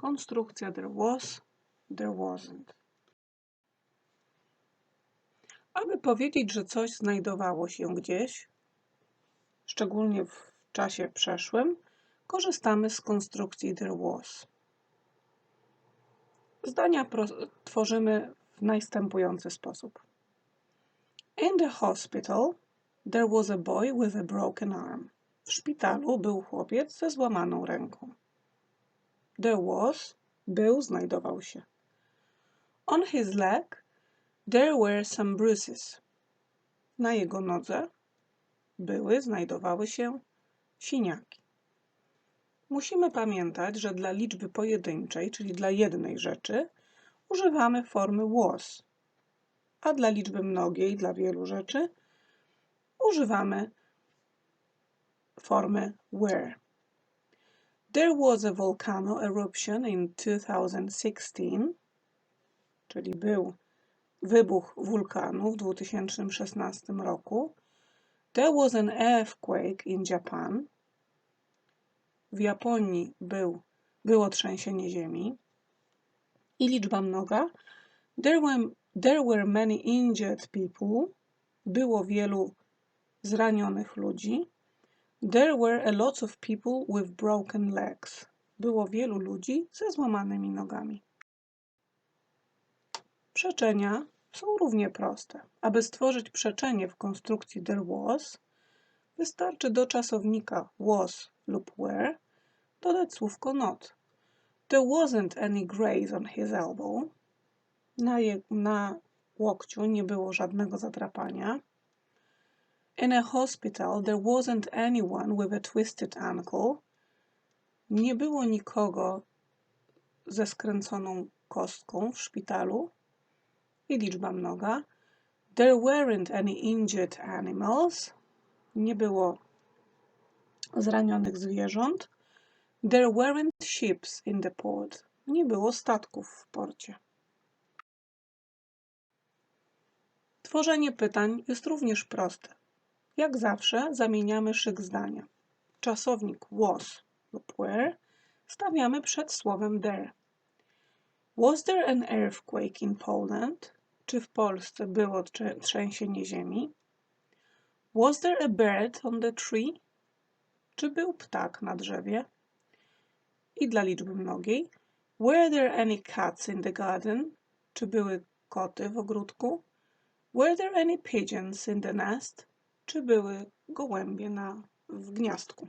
Konstrukcja there was, there wasn't. Aby powiedzieć, że coś znajdowało się gdzieś, szczególnie w czasie przeszłym, korzystamy z konstrukcji there was. Zdania tworzymy w następujący sposób. In the hospital there was a boy with a broken arm. W szpitalu był chłopiec ze złamaną ręką. There was, był, znajdował się. On his leg there were some bruises. Na jego nodze były, znajdowały się siniaki. Musimy pamiętać, że dla liczby pojedynczej, czyli dla jednej rzeczy, używamy formy was, a dla liczby mnogiej, dla wielu rzeczy, używamy formy were. There was a volcano eruption in 2016, czyli był wybuch wulkanu w 2016 roku. There was an earthquake in Japan. W Japonii był, było trzęsienie ziemi. I liczba mnoga. There were, there were many injured people. Było wielu zranionych ludzi. There were a lot of people with broken legs. Było wielu ludzi ze złamanymi nogami. Przeczenia są równie proste. Aby stworzyć przeczenie w konstrukcji there was, wystarczy do czasownika was lub were dodać słówko not. There wasn't any graze on his elbow. Na, je, na łokciu nie było żadnego zadrapania. In a hospital there wasn't anyone with a twisted ankle. Nie było nikogo ze skręconą kostką w szpitalu i liczba mnoga. There weren't any injured animals. Nie było zranionych zwierząt. There weren't ships in the port. Nie było statków w porcie. Tworzenie pytań jest również proste. Jak zawsze zamieniamy szyk zdania. Czasownik was lub were stawiamy przed słowem there. Was there an earthquake in Poland? Czy w Polsce było trzęsienie ziemi? Was there a bird on the tree? Czy był ptak na drzewie? I dla liczby mnogiej. Were there any cats in the garden? Czy były koty w ogródku? Were there any pigeons in the nest? Czy były gołębie na, w gniazdku?